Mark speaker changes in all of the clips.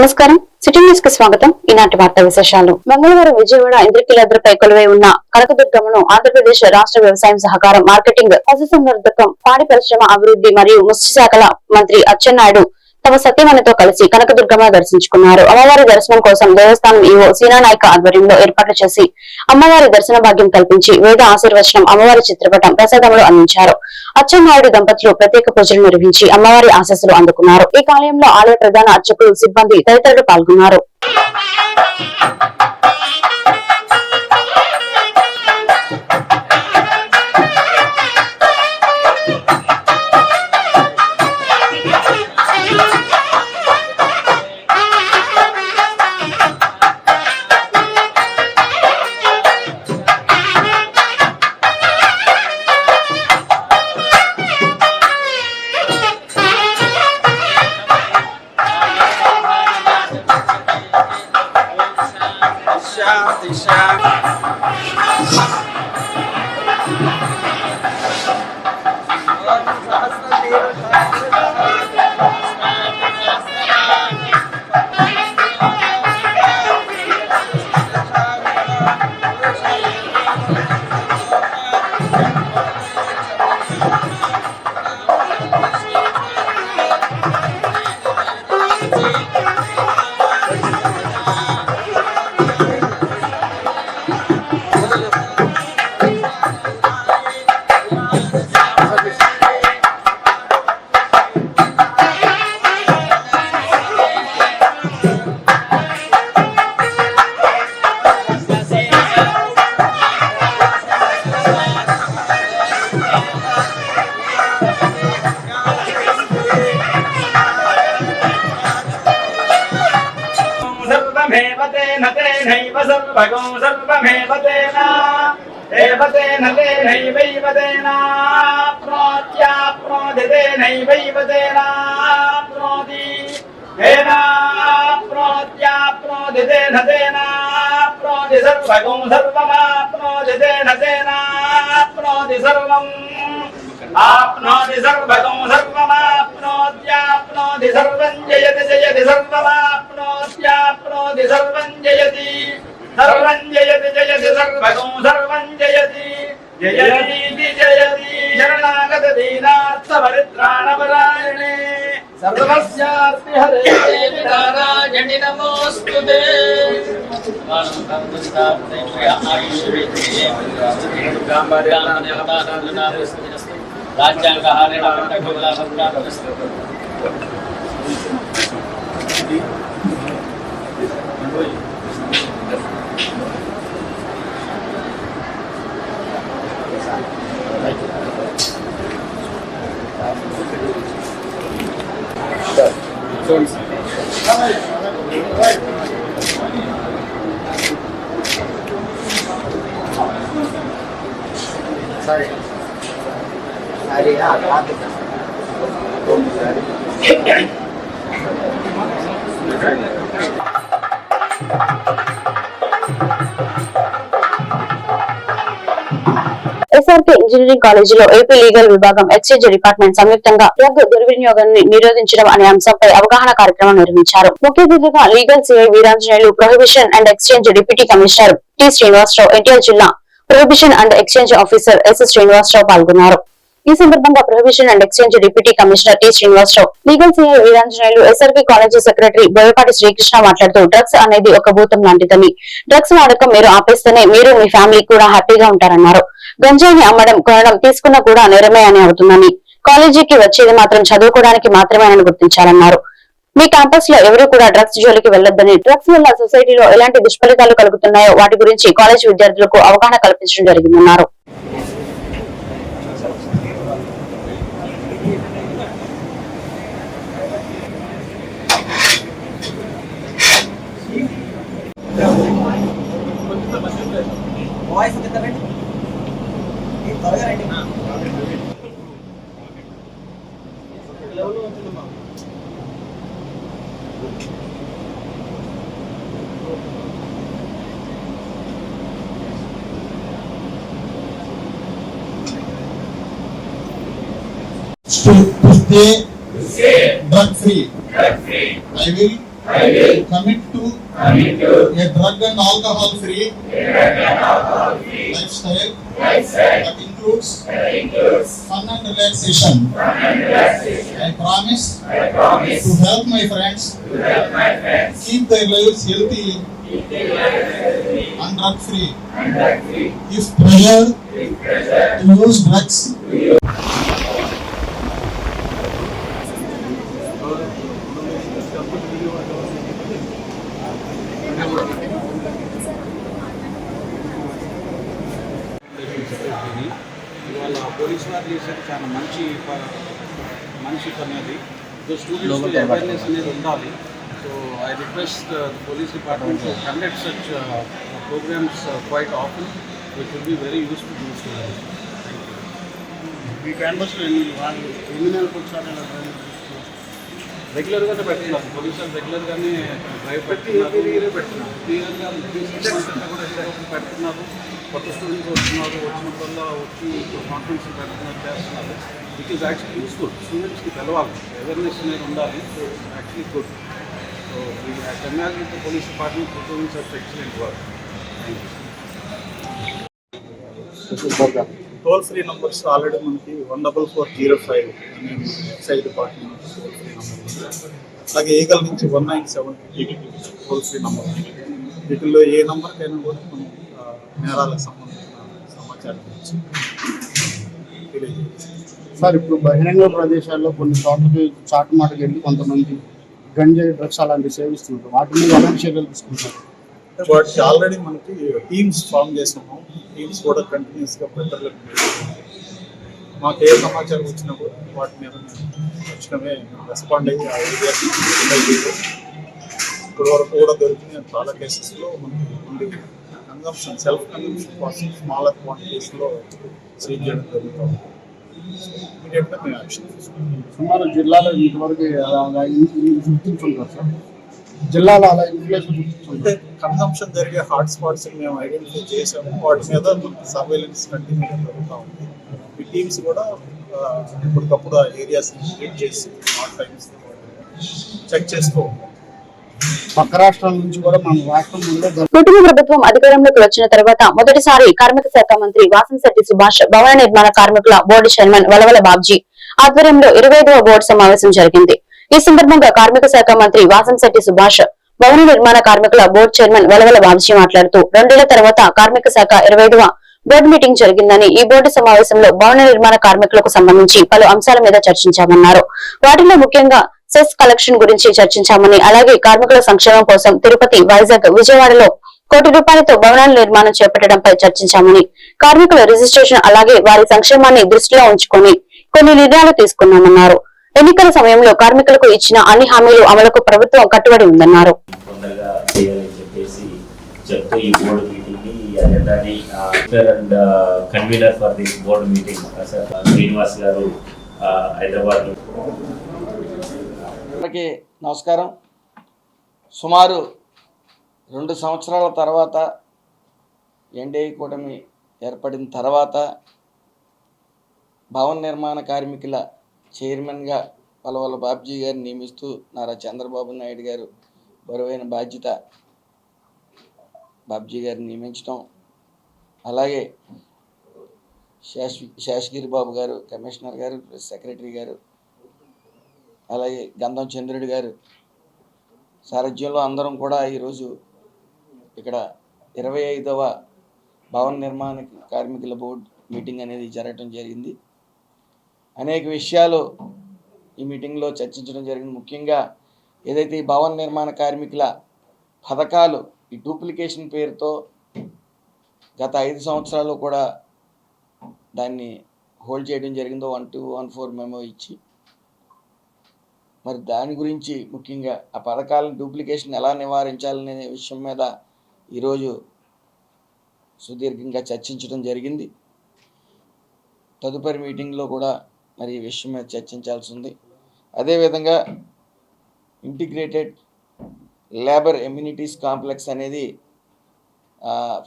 Speaker 1: నమస్కారం. సిటీ న్యూస్కి స్వాగతం. ఈనాటి వార్తా విశేషాలు. మంగళవారం విజయవాడ ఇంద్రకీలాద్రిపై కొలువై ఉన్న కనకదుర్గమ్మను ఆంధ్రప్రదేశ్ రాష్ట్ర వ్యవసాయం సహకారం మార్కెటింగ్ పశుసంవర్ధకం పాడి పరిశ్రమ అభివృద్ధి మరియు మత్స్య శాఖల మంత్రి అచ్చెన్నాయుడు తమ సతీమణితో కలిసి కనకదుర్గమ్మ దర్శించుకున్నారు. అమ్మవారి దర్శనం కోసం దేవస్థానం ఈవో సీనానాయక ఆధ్వర్యంలో ఏర్పాట్లు చేసి అమ్మవారి దర్శన భాగ్యం కల్పించి వేద ఆశీర్వచనం అమ్మవారి చిత్రపటం ప్రసాదములు అందించారు. అచ్చెన్నాయుడు దంపతులు ప్రత్యేక పూజలు నిర్వహించి అమ్మవారి ఆశస్సులు అందుకున్నారు. ఈ కాలయంలో ఆలయ ప్రధాన అర్చకులు సిబ్బంది తదితరులు పాల్గొన్నారు.
Speaker 2: तेन प्रोत्याप्नोति तेन तेन प्नोति सर्वगो सर्वमाप्नोति तेन तेन प्नोति सर्वम् आप्नोति सर्वगं सर्वमाप्नोत्याप्नोति सर्वं जयति जयति सर्वमाप्नोत्याप्नोति सर्वं जयति सर्वं जयति जयति सर्वगं सर्वं जयति जयतीति जयति शरणागत సర్వస్యాస్తి హరే దేవి నారాయణి నమోస్తుతే రాజ్యాంగహారేణ Thank
Speaker 1: you. Thanks. Sorry. Sorry, yeah, it. SRK engineering కాలేజీలో ఏపీ లీగల్ విభాగం ఎక్స్చేంజ్ డిపార్ట్మెంట్ సంయుక్తంగా డ్రగ్ దుర్వినియోగాన్ని నిరోధించడం అనే అంశంపై అవగాహన కార్యక్రమం నిర్వహించారు. ముఖ్య అతిథిగా legal CI Veeranjaneyulu prohibition and exchange deputy commissioner T Srinivasarao NTR జిల్లా prohibition and exchange officer S Srinivasarao పాల్గొన్నారు. ఈ సందర్భంగా prohibition and exchange deputy commissioner T Srinivasarao legal CI Veeranjaneyulu SRK college secretary Boyapati Srikrishna మాట్లాడుతూ drugs అనేది ఒక భూతం లాంటిదని. Drugs వాడకం మీరు ఆపేస్తేనే మీరు మీ ఫ్యామిలీ కూడా హ్యాపీగా ఉంటారన్నారు. గంజాయిని అమ్మడం కొనడం తీసుకున్నా కూడా నేరమే అని అవుతుందని. కాలేజీకి వచ్చేది మాత్రం చదువుకోవడానికి మాత్రమేనని గుర్తించాలన్నారు మీ క్యాంపస్లో ఎవరు కూడా డ్రగ్స్ జోలికి వెళ్ళొద్దని డ్రగ్స్ వల్ల సొసైటీలో ఎలాంటి దుష్ఫలితాలు కలుగుతున్నాయో వాటి గురించి కాలేజ్ విద్యార్థులకు అవగాహన కల్పించడం జరిగిందన్నారు.
Speaker 3: To stay, to stay drug free. Drug free. I will. I will commit to, commit to a drug and alcohol free, and alcohol -free lifestyle, lifestyle that includes, that includes fun, and relaxation. fun and relaxation. I promise, I promise to help my friends, to help my friends keep their lives healthy. And drug free. And drug free. If pressure, if pressure to use drugs,
Speaker 4: to use చేసేది చాలా మంచి మంచి పని అది. So students awareness అనేది ఉండాలి. So I request police department to conduct such programs quite often which will be very useful to students
Speaker 5: మీ క్యాంపస్లో ఎన్ని వాళ్ళు ఎన్ని నెలలకు ఒకసారి డ్రైవ్
Speaker 4: రెగ్యులర్గానే పెడుతున్నారు. పోలీసులు రెగ్యులర్గానే డ్రైవ్ పెడుతున్నారు. పెడుతున్నారు క్లియర్గా కూడా కొత్త స్టూడెంట్స్ వస్తున్నారు వచ్చినప్పుడల్లా వచ్చి కాన్ఫరెన్స్ పెడుతున్నారు చేస్తున్నారు. ఇట్ ఈస్ యాక్చువల్లీ యూస్ఫుల్ స్టూడెంట్స్కి తెలవాలి. అవేర్నెస్ అనేది ఉండాలి. సో యాక్చువల్లీ గుడ్ సో ఈ congratulate police department performance of excellent work
Speaker 5: toll free numbers already మనకి one double four zero five అనే excise department toll free number అలాగే ఈగల్ నుంచి one nine seven toll free number వీటిల్లో ఏ నంబర్కైనా కూడా మనం నేరాలకు సంబంధించిన సమాచారం తెలియజేయచ్చు.
Speaker 6: సార్ ఇప్పుడు బహిరంగ ప్రదేశాల్లో కొన్ని చోట్లకి చాటు మాటకి వెళ్ళి కొంతమంది గంజాయి డ్రగ్స్ అలాంటివి సేవిస్తున్నారు. వాటి మీద ఎలాంటి చర్యలు తీసుకుంటారు?
Speaker 5: వాటికి ఆల్రెడీ మనకి టీమ్స్ ఫామ్ చేసాము. టీమ్స్ కూడా కంటిన్యూస్గా ప్రిపేర్లో మాకు ఏ సమాచారం వచ్చినా కూడా వాటి మీద తక్షణమే రెస్పాండ్ అయ్యి ఆ ఏరియాకి ఇప్పటి వరకు కూడా దొరికిన చాలా కేసెస్లో మనకి ఓన్లీ కన్సంప్షన్ సెల్ఫ్ కన్సంప్షన్ కోసం స్మాలర్ క్వాంటిటీస్లో సీజ్ చేయడం జరుగుతుంది. ఇమీడియట్గా మేము యాక్షన్
Speaker 6: సుమారు జిల్లాలో ఇంతవరకు గుర్తించుంటారు సార్. జిల్లాలో అలా ఇన్ఫ్లేషన్
Speaker 5: అంటే
Speaker 6: గుర్తించుంటారు
Speaker 5: కన్సంప్షన్ జరిగే హాట్ స్పాట్స్ మేము ఐడెంటిఫై చేసాము వాటి మీద సర్వేలెన్స్ కంటిన్యూ జరుగుతూ ఉంది. ఈ టీమ్స్ కూడా ఎప్పటికప్పుడు ఆ ఏరియాస్ విజిట్ చేసి హాట్ టైమ్స్ చెక్ చేసుకో
Speaker 6: పక్క రాష్ట్రాల నుంచి కూడా మన రాష్ట్రం
Speaker 1: కుటుంబ ప్రభుత్వం అధికారంలోకి వచ్చిన తర్వాత మొదటిసారి కార్మిక శాఖ మంత్రి వాసంశెట్టి సుభాష్ భవన నిర్మాణ కార్మికుల బోర్డు చైర్మన్ వలవల బాబ్జీ ఆధ్వర్యంలో ఇరవై బోర్డు సమావేశం జరిగింది. ఈ సందర్భంగా కార్మిక శాఖ మంత్రి వాసంశెట్టి సుభాష్ భవన నిర్మాణ కార్మికుల బోర్డు చైర్మన్ వలవల బాబ్జీ మాట్లాడుతూ రెండేళ్ళ తర్వాత కార్మిక శాఖ ఇరవై బోర్డు మీటింగ్ జరిగిందని ఈ బోర్డు సమావేశంలో భవన నిర్మాణ కార్మికులకు సంబంధించి పలు అంశాల మీద చర్చించామన్నారు. వాటిలో ముఖ్యంగా సెస్ కలెక్షన్ గురించి చర్చించామని అలాగే కార్మికుల సంక్షేమం కోసం తిరుపతి వైజాగ్ విజయవాడలో కోటి రూపాయలతో భవనాల నిర్మాణం చేపట్టడంపై చర్చించామని కార్మికుల రిజిస్ట్రేషన్ అలాగే వారి సంక్షేమాన్ని దృష్టిలో ఉంచుకొని కొన్ని నిర్ణయాలు తీసుకున్నామన్నారు. ఎన్నికల సమయంలో కార్మికులకు ఇచ్చిన అన్ని హామీలు అమలుకు ప్రభుత్వం కట్టుబడి ఉందన్నారు.
Speaker 7: చెప్తూ ఈ బోర్డు మీటింగ్ని అజెండాని and convener for board meeting Srinivas garu Hyderabad
Speaker 8: అందరికీ నమస్కారం. సుమారు రెండు సంవత్సరాల తర్వాత ఎన్డీఏ కూటమి ఏర్పడిన తర్వాత భవన నిర్మాణ కార్మికుల చైర్మన్గా పలవల బాబ్జీ గారిని నియమిస్తూ నారా చంద్రబాబు నాయుడు గారు బరువైన బాధ్యత బాబ్జీ గారిని నియమించడం అలాగే శేష్ శేషగిరి బాబు గారు కమిషనర్ గారు సెక్రటరీ గారు అలాగే గంధం చంద్రుడి గారు సారథ్యంలో అందరం కూడా ఈరోజు ఇక్కడ ఇరవై ఐదవ భవన నిర్మాణ కార్మికుల బోర్డు మీటింగ్ అనేది జరగటం జరిగింది. అనేక విషయాలు ఈ మీటింగ్లో చర్చించడం జరిగింది. ముఖ్యంగా ఏదైతే ఈ భవన నిర్మాణ కార్మికుల పథకాలు ఈ డూప్లికేషన్ పేరుతో గత ఐదు సంవత్సరాలు కూడా దాన్ని హోల్డ్ చేయడం జరిగిందో one two one four memo ఇచ్చి మరి దాని గురించి ముఖ్యంగా ఆ పథకాలను డూప్లికేషన్ ఎలా నివారించాలనే విషయం మీద ఈరోజు సుదీర్ఘంగా చర్చించడం జరిగింది. తదుపరి మీటింగ్లో కూడా మరి ఈ విషయం మీద చర్చించాల్సి ఉంది. అదేవిధంగా ఇంటిగ్రేటెడ్ లేబర్ ఎమ్యూనిటీస్ కాంప్లెక్స్ అనేది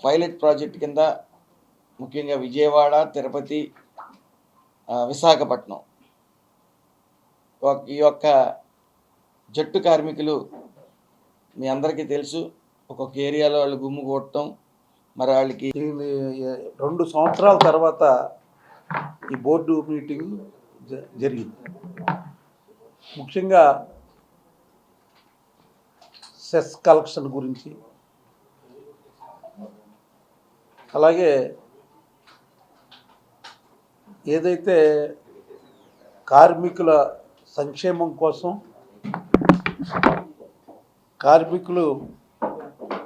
Speaker 8: పైలట్ ప్రాజెక్ట్ కింద ముఖ్యంగా విజయవాడ తిరుపతి విశాఖపట్నం ఈ యొక్క జట్టు కార్మికులు మీ అందరికీ తెలుసు. ఒక్కొక్క ఏరియాలో వాళ్ళు గుమ్ము కొట్టడం మరి వాళ్ళకి
Speaker 4: రెండు సంవత్సరాల తర్వాత ఈ బోర్డు మీటింగ్ జ- జరిగింది. ముఖ్యంగా సెస్ కలెక్షన్ గురించి అలాగే ఏదైతే కార్మికుల సంక్షేమం కోసం కార్మికులు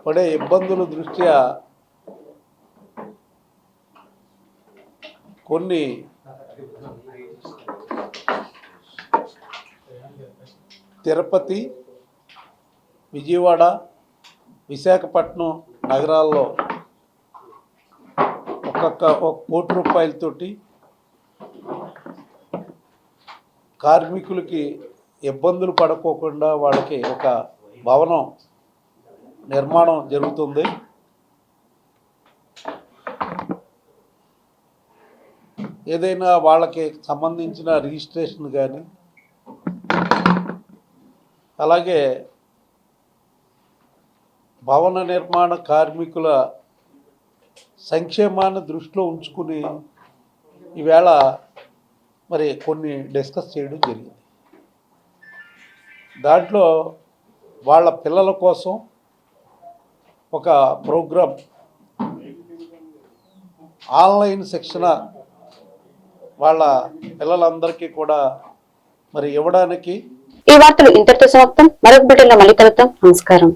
Speaker 4: పడే ఇబ్బందుల దృష్ట్యా కొన్ని తిరుపతి విజయవాడ విశాఖపట్నం నగరాల్లో ఒక్కొక్క ఒక కోటి రూపాయలతోటి కార్మికులకి ఇబ్బందులు పడకోకుండా వాళ్ళకి ఒక భవనం నిర్మాణం జరుగుతుంది. ఏదైనా వాళ్ళకి సంబంధించిన రిజిస్ట్రేషన్ కానీ అలాగే భవన నిర్మాణ కార్మికుల సంక్షేమాన్ని దృష్టిలో ఉంచుకుని ఈవేళ మరి కొన్ని డిస్కస్ చేయడం జరిగింది. దాంట్లో వాళ్ళ పిల్లల కోసం ఒక ప్రోగ్రాం ఆన్లైన్ శిక్షణ వాళ్ళ పిల్లలందరికీ కూడా మరి ఇవ్వడానికి
Speaker 1: ఈ వార్తలు ఇంతటితో సమాప్తం. మరొక బిడ్డలో మళ్ళీ కలుద్దాం. నమస్కారం.